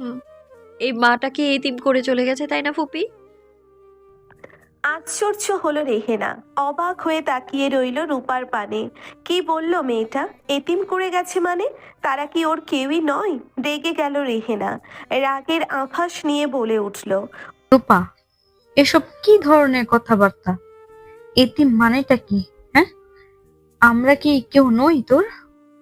হুম এই মাটাকে এতিম করে চলে গেছে তাই না ফুপি? আশ্চর্য হলো রেহেনা। অবাক হয়ে তাকিয়ে রইল রূপার পানে। কি বলল মেয়েটা? এতিম করে গেছে মানে? তারা কি ওর কেউই নয়? রেগে গেল রেহেনা। রাগের আভাস নিয়ে বলে উঠল রূপা এসব কি ধরনের কথাবার্তা? এতিম মানেটা কি হ্যাঁ? আমরা কি কেউ নই তোর?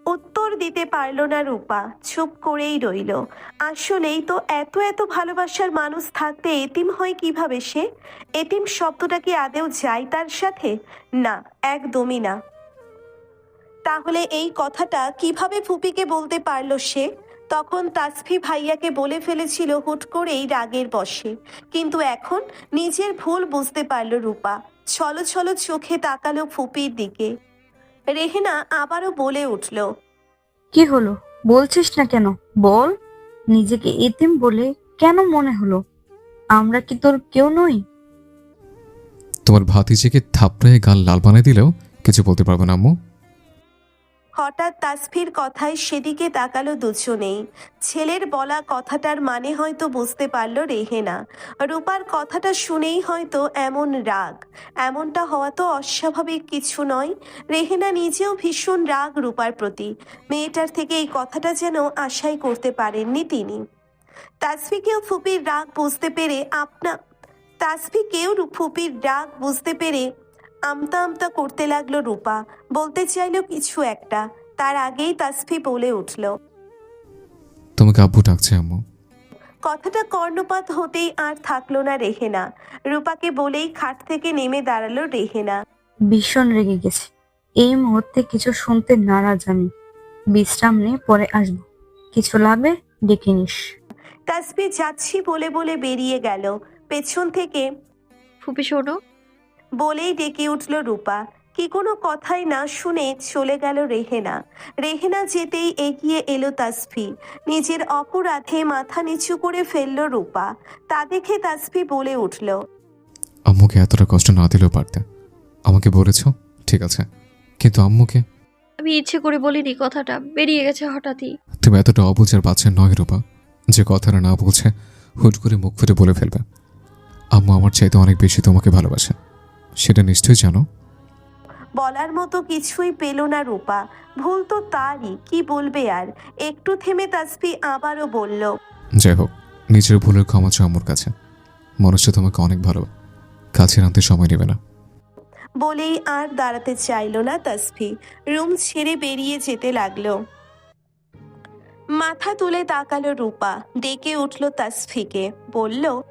উত্তর দিতে পারল না রূপা, চুপ করেই রইল। আসলেই তো এত এত ভালোবাসার মানুষ থাকতে এতিম হয় কীভাবে সে? এতিম শব্দটা কি আদেও যায় তার সাথে? না, একদমই না। তাহলে এই কথাটা কীভাবে ফুপিকে বলতে পারল সে? তখন তাসফি ভাইয়াকে বলে ফেলেছিল হুট করেই রাগের বশে। কিন্তু এখন নিজের ভুল বুঝতে পারল রূপা। ছলো ছলো চোখে তাকালো ফুপির দিকে। রেহেনা আবারও বলে উঠল কি হলো? বলছিস না কেন? বল। নিজেকে এতিম বলে কেন মনে হলো? আমরা কি তোর কেউ নই? তোমার ভাতিজিকে থাপড়ায় গাল লাল বানিয়ে দিলেও কিছু বলতে পারব না, আম্মু। হঠাৎ তাসফির কথায় সেদিকে তাকালো দুজনেই। ছেলের বলা কথাটার মানে হয়তো বুঝতে পারল রেহেনা। রূপার কথাটা শুনেই হয়তো এমন রাগ। এমনটা হওয়া তো অস্বাভাবিক কিছু নয়। রেহেনা নিজেও ভীষণ রাগ রূপার প্রতি। মেয়েটার থেকে এই কথাটা যেন আশাই করতে পারেননি তিনি। তাসফিকেও ফুপির রাগ বুঝতে পেরে আপনা তাসফিকেও ফুপির রাগ বুঝতে পেরে আমতা আমতা করতে লাগল রূপা। বলতে চাইলো কিছু একটা। তার আগেই তাসফি বলে উঠল তোমাকে আব্বু ডাকছে আম্মু। কথাটা কর্ণপাত হতেই আর থাকল না রেহেনা। রূপাকে বলেই খাট থেকে নেমে দাঁড়াল রেহেনা। ভীষণ রেগে গেছে। এই মুহূর্তে কিছু শুনতে নারাজ আমি। বিশ্রাম নিয়ে পরে আসব। কিছু লাগবে ডেকে নিস। তাসফি যাচ্ছি বলে বলে বেরিয়ে গেল। পেছন থেকে ফুপি শোনো বলেই ডেকে উঠল রূপা। কি কোনো কথাই না শুনে চলে গেল রেহেনা। রেহেনা যেতেই এগিয়ে এলো তাসফি। নিজের অপরাধে মাথা নিচু করে ফেলল রূপা। তা দেখে তাসফি বলে উঠল আম্মুকে এতটা কষ্ট না দিলেও পারতে। আমাকে বলেছ? ঠিক আছে। কিন্তু আম্মুকে? আমি ইচ্ছে করে বলিনি কথাটা। বেরিয়ে গেছে হঠাৎই। তুমি এতটা অবুঝের বাচ্চা নয় রূপা। যে কথাটা না বলছে হুট করে মুখ ফুটে বলে ফেলবে। আম্মু আমার চাইতে অনেক বেশি তোমাকে ভালোবাসে। সেটা নিশ্চয়ই জানো। বলার মতো কিছুই পেল না রূপা। ভুল তো তারই কি বলবে আর? একটু থেমে তাসফি আবারও বলল যাই হোক নিজের ভুলের ক্ষমা চাও আম্মুর কাছে। মানুষটা তোমাকে অনেক ভালো কাছে আনতে সময় নেবে না। বলেই আর দাঁড়াতে চাইল না তাসফি রুম ছেড়ে বেরিয়ে যেতে লাগল। মাথা তুলে তাকালো রূপা ডেকে উঠল তাসফিকে বলল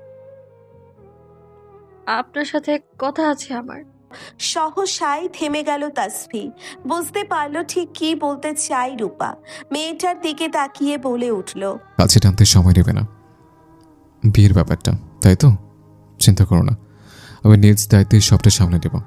আপনার সাথে কথা আছে আমার। সহসায় থেমে গেল তাসফি। বুঝতে পারল ঠিক কি বলতে চাই রূপা। মেয়েটার দিকে তাকিয়ে বলে উঠল কাছে টানতে সময় নেবে না। বিয়ের ব্যাপারটা তাই তো? চিন্তা করো না। আমি নিজ দায়িত্বে সবটা সামনে দেব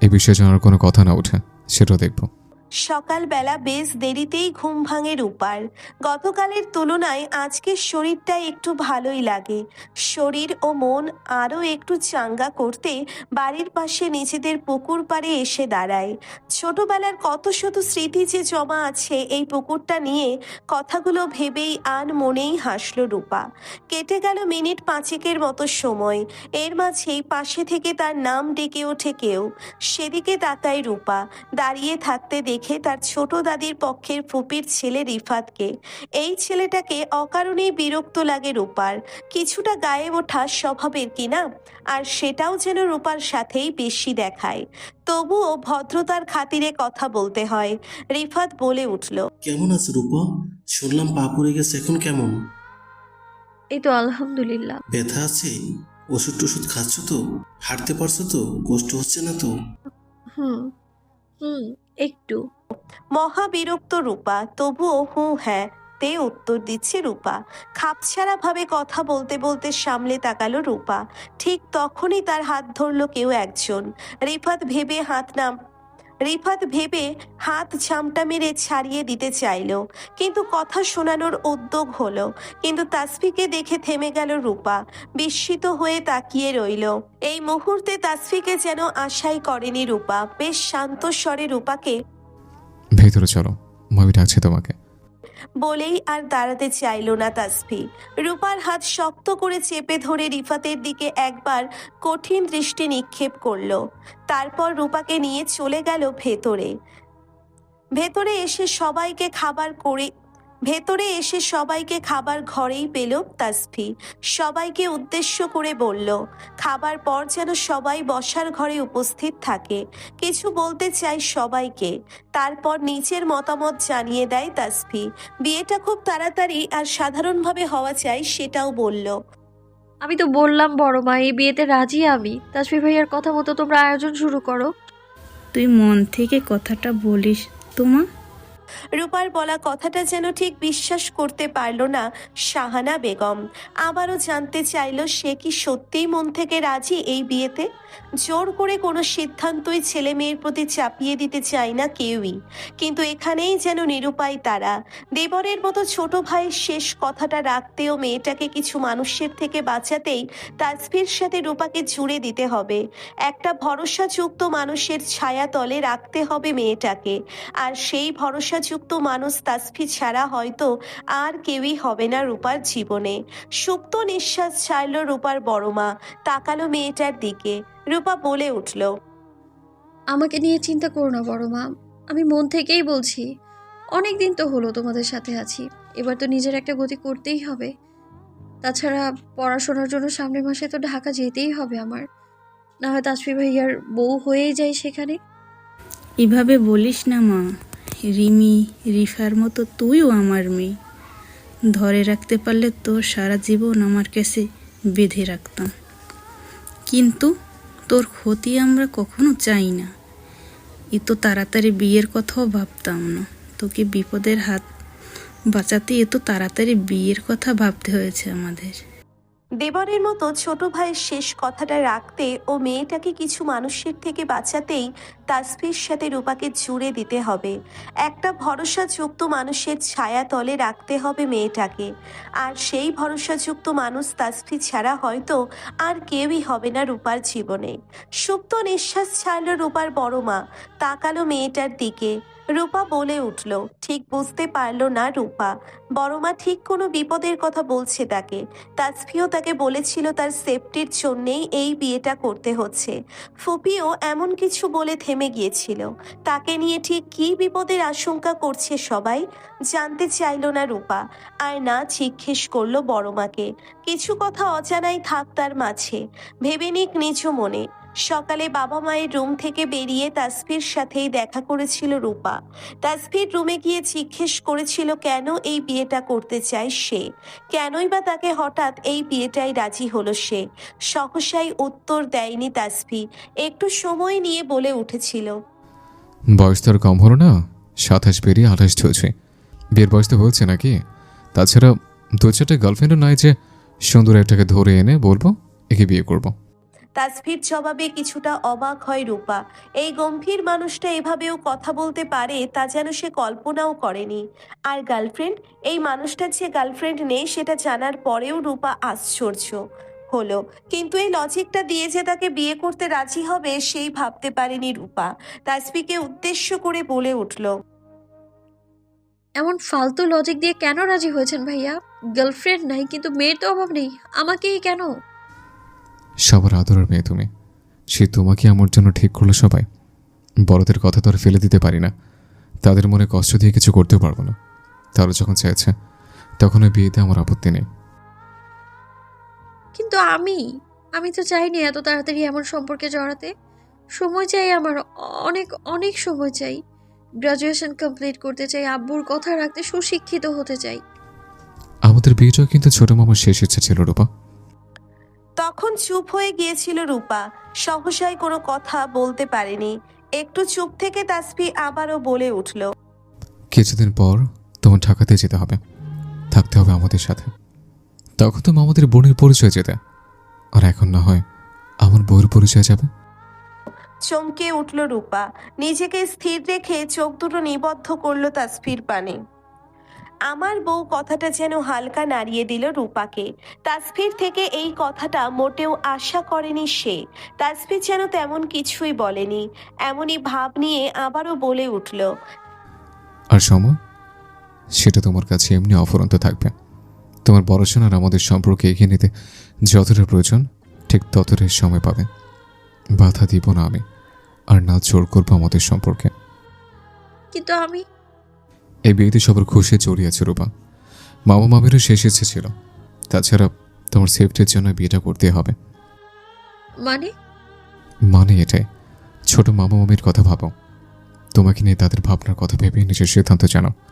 এই বিষয়ে জানার কোনো কথা না ওঠে সেটাও দেখব। সকালবেলা বেশ দেরিতেই ঘুম ভাঙে রূপার। গতকালের তুলনায় আজকের শরীরটা একটু ভালোই লাগে। শরীর ও মন আরও একটু চাঙ্গা করতে বাড়ির পাশে নিজেদের পুকুর পাড়ে এসে দাঁড়ায়। ছোটবেলার কত শত স্মৃতি যে জমা আছে এই পুকুরটা নিয়ে কথাগুলো ভেবেই আর মনেই হাসলো রূপা। কেটে গেল মিনিট পাঁচেকের মতো সময়। এর মাঝেই পাশে থেকে তার নাম ডেকে ওঠে কেউ। সেদিকে তাকায় রূপা। দাঁড়িয়ে থাকতে দেখে তার ছোট দাদির পক্ষের ফুপির ছেলে রিফাতকে এই ছেলেটাকে অকারণেই বিরক্ত লাগে রূপার। কিছুটা গায়ে ওঠা স্বভাবের কিনা আর সেটাও যেন রূপার সাথেই বেশি দেখায়। তবুও ভদ্রতার খাতিরে কথা বলতে হয়। রিফাত বলে উঠল। কেমন আছে রূপা? শুনলাম পা পড়ে গেছে এখন কেমন? এই তো আলহামদুলিল্লাহ। ব্যথা আছে? ওষুধ টষুধ খাচ্ছ তো? হাঁটতে পারছ তো? কষ্ট হচ্ছে না তো? হুম হুম। একটু। মহাবিরক্ত রূপা, তবুও হু হ্যাঁ তে উত্তর দিচ্ছে রূপা। খাপছাড়া ভাবে কথা বলতে বলতে সামলে তাকালো রূপা। ঠিক তখনই তার হাত ধরলো কেউ একজন। রিফাত ভেবে হাত নাম রিফাত ভেবে হাত ঝামটা মেরে ছাড়িয়ে দিতে চাইল। কিন্তু কথা শোনানোর উদ্যোগ হলো। কিন্তু তাসফিকে দেখে থেমে গেল রূপা। বিস্মিত হয়ে তাকিয়ে রইল। এই মুহূর্তে তাসফিকে যেন আশাই করেনি রূপা। বেশ শান্ত স্বরে রূপাকে, ভেতরে চলো মামি ডাকছে তোমাকে। বলেই আর দাঁড়াতে চাইল না তাসফি। রূপার হাত শক্ত করে চেপে ধরে রিফাতের দিকে একবার কঠিন দৃষ্টি নিক্ষেপ করল। তারপর রূপাকে নিয়ে চলে গেল ভেতরে। ভেতরে এসে সবাইকে খাবার করে ভেতরে এসে সবাইকে খাবার ঘরেই পেল তাসফি। সবাইকে উদ্দেশ্য করে বলল খাবার পর যেন সবাই বসার ঘরে উপস্থিত থাকে। কিছু বলতে চাই সবাইকে। তারপর নিচের মতামত জানিয়ে দেয় তাসফি। বিয়েটা খুব তাড়াতাড়ি আর সাধারণভাবে হওয়া চাই সেটাও বলল। আমি তো বললাম বড় মা এই বিয়েতে রাজি আমি। তাসফি ভাইয়ার কথা মতো তোমরা আয়োজন শুরু করো। তুই মন থেকে কথাটা বলিস তোমা? রূপার বলা কথাটা যেন ঠিক বিশ্বাস করতে পারল না শাহানা বেগম। আবারও জানতে চাইল সে কি সত্যিই মন থেকে রাজি এই বিয়েতে? জোর করে কোনো সিদ্ধান্তই ছেলে মেয়ের প্রতি চাপিয়ে দিতে চায় না কেউই। কিন্তু এখানেই যেন নিরুপায় তারা। দেবরের মতো ছোট ভাইয়ের শেষ কথাটা রাখতেও মেয়েটাকে কিছু মানুষের থেকে বাঁচাতেই তাসফির সাথে রূপাকে জুড়ে দিতে হবে। একটা ভরসাযুক্ত মানুষের ছায়া তলে রাখতে হবে মেয়েটাকে। আর সেই ভরসাযুক্ত মানুষ তাসফি ছাড়া হয়তো আর কেউই হবে না রূপার জীবনে। সুপ্ত নিঃশ্বাস ছাড়ল রূপার বড় মা তাকালো মেয়েটার দিকে। রূপা বলে উঠল আমাকে নিয়ে চিন্তা করো না বড় মা আমি মন থেকেই বলছি অনেক দিন তো হলো তোমাদের সাথে আছি এবার তো নিজের একটা গতি করতেই হবে। তাছাড়া পড়াশোনার জন্য সামনের মাসে তো ঢাকা যেতেই হবে আমার না হয় তাসফি ভাইয়ার বউ হয়েই যায় সেখানে। এভাবে বলিস না মা রিমি, রিফার মতো তুইও আমার মেয়ে। ধরে রাখতে পারলে তোর সারা জীবন আমার কাছে বেঁধে রাখতাম। কিন্তু তোর ক্ষতি আমরা কখনো চাই না। এ তো তাড়াতাড়ি বিয়ের কথাও ভাবতাম না। তোকে বিপদের হাত বাঁচাতে এত তাড়াতাড়ি বিয়ের কথা ভাবতে হয়েছে আমাদের। দেবরের মতো ছোট ভাইয়ের শেষ কথাটা রাখতে ও মেয়েটাকে কিছু মানুষের থেকে বাঁচাতেই তাসফির সাথে রূপাকে জুড়ে দিতে হবে। একটা ভরসাযুক্ত মানুষের ছায়া তলে রাখতে হবে মেয়েটাকে। আর সেই ভরসাযুক্ত মানুষ তাসফি ছাড়া হয়তো আর কেউই হবে না রূপার জীবনে। সুপ্ত নিঃশ্বাস ছাড়ল রূপার বড় মা, তাকালো মেয়েটার দিকে। রূপা বলে উঠল, ঠিক বুঝতে পারল না রূপা। বড় মা ঠিক কোনো বিপদের কথা বলছে তাকে। তাসফিও তাকে বলেছিল তার সেফটির জন্যেই এই বিয়েটা করতে হচ্ছে। ফুপিও এমন কিছু বলে থেমে গিয়েছিল। তাকে নিয়ে ঠিক কী বিপদের আশঙ্কা করছে সবাই জানতে চাইল না রূপা। আর না জিজ্ঞেস করল বড় মাকে কিছু কথা অজানাই থাক তার মাঝে। ভেবে নিক নিজ মনে। সকালে বাবা মায়ের রুম থেকে বেরিয়ে তাসফির সাথেই দেখা করেছিল রূপা। তাসফির রুমে গিয়ে জিজ্ঞেস করেছিল, কেন এই বিয়েটা করতে চায় সে? কেনই বা তাকে হঠাৎ এই বিয়েটাই রাজি হলো সে? সহসাই উত্তর দেয়নি তাসফি একটু সময় নিয়ে বলে উঠেছিল, বয়স তো আর কম হলো না। সাতাশ পেরিয়ে আঠাশ চলছে। বিয়ের বয়স তো হচ্ছে নাকি? তাছাড়া দু চারটে গার্লফ্রেন্ডও নাই যে সুন্দর একটাকে ধরে এনে বলব, একে বিয়ে করব। তাসফির জবাবে কিছুটা অবাক হয় রূপা। এই গম্ভীর মানুষটা এভাবেও কথা বলতে পারে তা যেন সে কল্পনাও করেনি। আর গার্লফ্রেন্ড? এই মানুষটার যে গার্লফ্রেন্ড নেই সেটা জানার পরেও রূপা আশ্চর্য হলো। কিন্তু এই লজিকটা দিয়ে যে তাকে বিয়ে করতে রাজি হবে সেই ভাবতে পারেনি রূপা। তাসফিকে উদ্দেশ্য করে বলে উঠল, এমন ফালতু লজিক দিয়ে কেন রাজি হয়েছেন ভাইয়া? গার্লফ্রেন্ড নাই, কিন্তু মেয়ের তো অভাব নেই। আমাকেই কেন? সবার আদরের মেয়ে তুমি। সে তোমাকে আমার জন্য ঠিক করল সবাই। বড়দের কথা তো আর ফেলে দিতে পারি না। তাদের মনে কষ্ট দিয়ে কিছু করতে পারব না। তারা যখন চাইছে তখন ওই বিয়েতে আমার আপত্তি নেই। কিন্তু আমি আমি তো চাইনি এত তাড়াতাড়ি এমন সম্পর্কে জড়াতে। সময় চাই আমার অনেক অনেক সময় চাই। গ্রাজুয়েশন কমপ্লিট করতে চাই আব্বুর কথা রাখতে সুশিক্ষিত হতে চাই। আমাদের বিয়েটাও কিন্তু ছোট মামার শেষ ইচ্ছা ছিল রূপা। তখন চুপ হয়ে গিয়েছিল রূপা। সহসায় কোনো কথা বলতে পারেনি। একটু চুপ থেকে তাসফি আবারও বলে উঠল কিছুদিন পর তোমার ঢাকাতে যেতে হবে। থাকতে হবে আমাদের সাথে। তখন তো আমাদের বোনের পরিচয় যেতে। আর এখন না হয় আমার বউয়ের পরিচয় যাবে? চমকে উঠল রূপা। নিজেকে স্থির রেখে চোখ দুটো নিবদ্ধ করল তাসফির পানে। আমার বউ কথাটা যেন হালকা নাড়িয়ে দিল রূপাকে। তাসফির থেকে এই কথাটা মোটেও আশা করেনি সে। তাসফির যেন তেমন কিছুই বলেনি এমনই ভাব নিয়ে আবারও বলে উঠল। আর সময় সেটা তোমার কাছে এমনি অফুরন্ত থাকবে। তোমার পড়াশোনার আমাদের সম্পর্কে এগিয়ে নিতে যতটা প্রয়োজন ঠিক ততটাই সময় পাবে। বাধা দিব না আমি আর না জোর করব আমাদের সম্পর্কে। কিন্তু আমি এই বিয়েতে সবার খুশি জড়িয়েছে রূপা। মামা মামিরও শেষ ইচ্ছে ছিল। তাছাড়া তোমার সেফটির জন্য বিয়েটা করতে হবে। মানে? মানে এটাই। ছোট মামা মামির কথা ভাবো। তোমাকে নিয়ে তাদের ভাবনার কথা ভেবে নিজের সিদ্ধান্ত জানাও